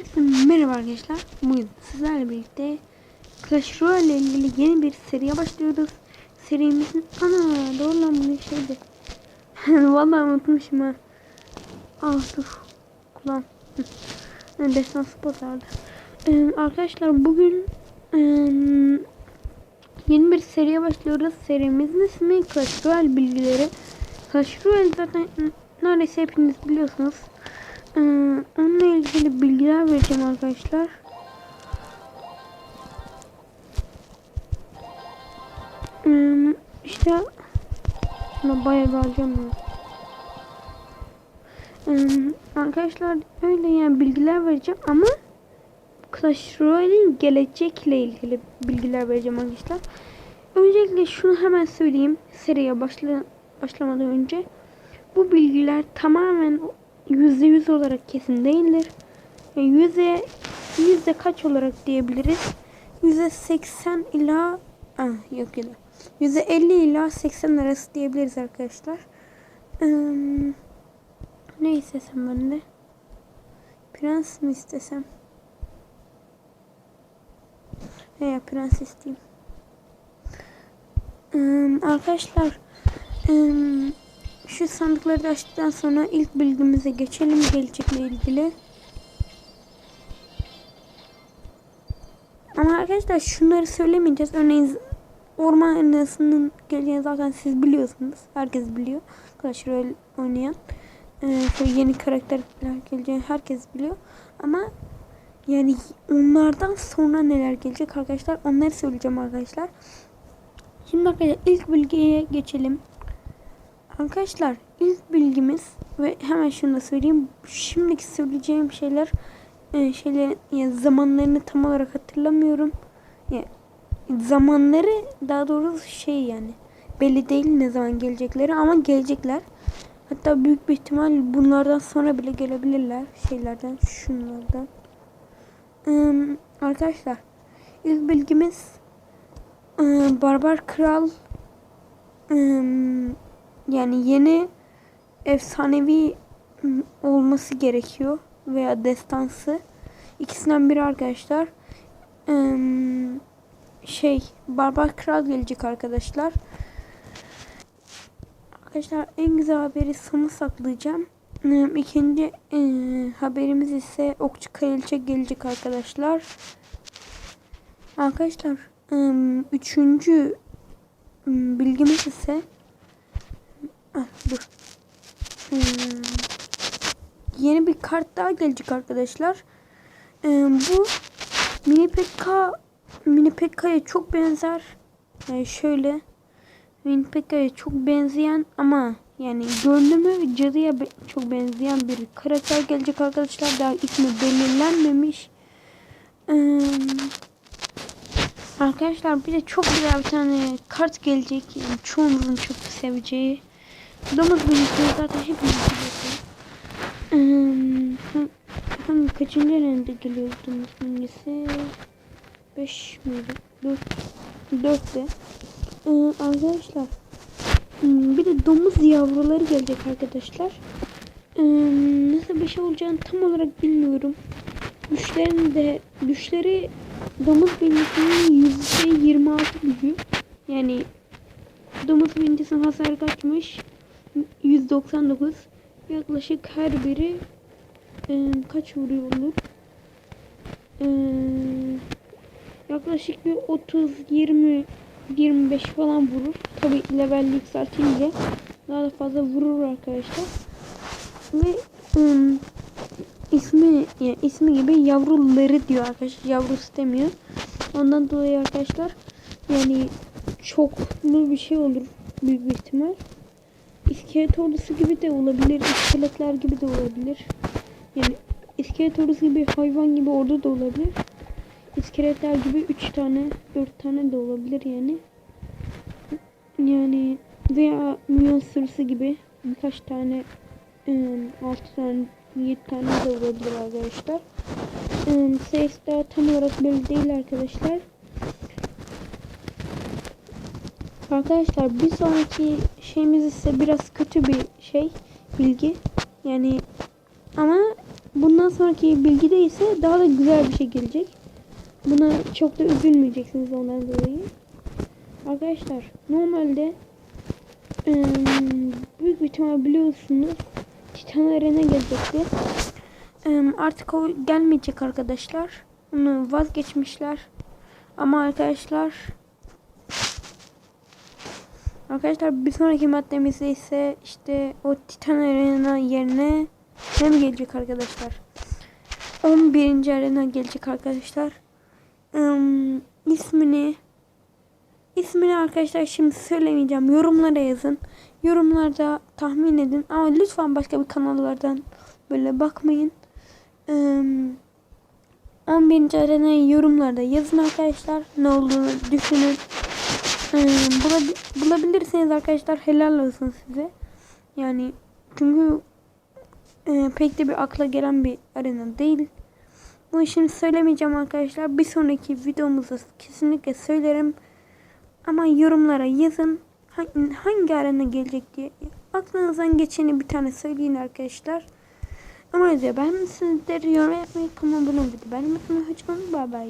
Herkese merhaba arkadaşlar. Bugün sizlerle birlikte Clash Royale ile ilgili yeni bir seriye başlıyoruz. Serimizin ana doğru lan bu şeydi. Vallahi unutmuşum ha. Ah dur. Kulağım. Destan spot vardı. Ee, arkadaşlar bugün ee, yeni bir seriye başlıyoruz. Serimizin ismi Clash Royale bilgileri. Clash Royale zaten neredeyse hepiniz biliyorsunuz. Ee, onunla ilgili bilgiler vereceğim arkadaşlar. Ee, işte bayağı bir alacağım. Ee, arkadaşlar öyle yani bilgiler vereceğim ama Clash Royale'in gelecekle ilgili bilgiler vereceğim arkadaşlar. Öncelikle şunu hemen söyleyeyim seriye başla başlamadan önce. Bu bilgiler tamamen yüzde yüz olarak kesin değildir. Yüzde yüzde kaç olarak diyebiliriz? Yüzde seksen ila ah, yok ya yüzde elli ila seksen arası diyebiliriz arkadaşlar. Ee, ne istesem ben de? Prens mi istesem? Veya prens isteyeyim. Ee, arkadaşlar ee, şu sandıkları da açtıktan sonra ilk bilgimize geçelim gelecekle ilgili. Ama arkadaşlar şunları söylemeyeceğiz. Örneğin orman arenasının geleceğini zaten siz biliyorsunuz. Herkes biliyor. Clash Royale oynayan. Ee, yeni karakterler geleceğini herkes biliyor. Ama yani onlardan sonra neler gelecek arkadaşlar onları söyleyeceğim arkadaşlar. Şimdi arkadaşlar ilk bilgiye geçelim. Arkadaşlar ilk bilgimiz ve hemen şunu da söyleyeyim. Şimdiki söyleyeceğim şeyler e, şeyler yani zamanlarını tam olarak hatırlamıyorum. Yani zamanları daha doğrusu şey yani belli değil ne zaman gelecekleri ama gelecekler. Hatta büyük bir ihtimal bunlardan sonra bile gelebilirler şeylerden şunlardan. Ee, arkadaşlar ilk bilgimiz e, Barbar Kral e, yani yeni efsanevi olması gerekiyor veya destansı. İkisinden biri arkadaşlar. Şey Barbar Kral gelecek arkadaşlar. Arkadaşlar en güzel haberi sona saklayacağım. İkinci haberimiz ise Okçu Kraliçe gelecek arkadaşlar. Arkadaşlar üçüncü bilgimiz ise Ah, dur. Hmm. Yeni bir kart daha gelecek arkadaşlar. Ee, bu mini pekka mini pekka'ya çok benzer. Yani şöyle mini pekka'ya çok benzeyen ama yani görünümü cadıya be çok benzeyen bir karakter gelecek arkadaşlar. Daha ismi belirlenmemiş. Ee, arkadaşlar bir de çok güzel bir tane kart gelecek. Yani çoğunuzun çok seveceği. Domuz bilgisini zaten hepimiz biliyorsunuz. Ee, kaçıncı rende geliyor domuz bilgisi? 5 miydi? 4 4'te. Ee, arkadaşlar hmm, bir de domuz yavruları gelecek arkadaşlar. Ee, nasıl bir şey olacağını tam olarak bilmiyorum. Güçlerini de güçleri domuz bilgisinin %26 gücü. Yani domuz bilgisinin hasar kaçmış? 199 yaklaşık her biri e, kaç vuruyor olur? E, yaklaşık bir 30 20 25 falan vurur. Tabi level yükseltince daha da fazla vurur arkadaşlar. Ve e, ismi yani ismi gibi yavruları diyor arkadaşlar. Yavru istemiyor. Ondan dolayı arkadaşlar yani çoklu bir şey olur büyük bir ihtimal. İskelet ordusu gibi de olabilir. İskeletler gibi de olabilir. Yani iskelet ordusu gibi hayvan gibi ordu da olabilir. İskeletler gibi 3 tane 4 tane de olabilir yani. Yani veya milyon sırsı gibi birkaç tane 6 tane 7 tane de olabilir arkadaşlar. Sayısı daha tam olarak belli değil arkadaşlar. Arkadaşlar bir sonraki şeyimiz ise biraz kötü bir şey bilgi. Yani ama bundan sonraki bilgide ise daha da güzel bir şey gelecek. Buna çok da üzülmeyeceksiniz ondan dolayı. Arkadaşlar normalde büyük bir ihtimal biliyorsunuz Titan Arena gelecekti. Artık o gelmeyecek arkadaşlar. Onu vazgeçmişler. Ama arkadaşlar Arkadaşlar bir sonraki maddemizde ise işte o Titan Arena yerine ne mi gelecek arkadaşlar? 11. arena gelecek arkadaşlar. Im, ismini ismini arkadaşlar şimdi söylemeyeceğim. Yorumlara yazın. Yorumlarda tahmin edin. Ama lütfen başka bir kanallardan böyle bakmayın. Im, 11. arenayı yorumlarda yazın arkadaşlar. Ne olduğunu düşünün. Ee, bulabi- bulabilirseniz arkadaşlar helal olsun size. Yani çünkü e, pek de bir akla gelen bir arena değil. Bunu şimdi söylemeyeceğim arkadaşlar. Bir sonraki videomuzda kesinlikle söylerim. Ama yorumlara yazın. Hangi, hangi arena gelecek diye. Aklınızdan geçeni bir tane söyleyin arkadaşlar. Ama videoyu beğenmişsinizdir. Yorum yapmayı, kanalıma abone olmayı, beğenmeyi unutmayın. Hoşçakalın. Bay bay.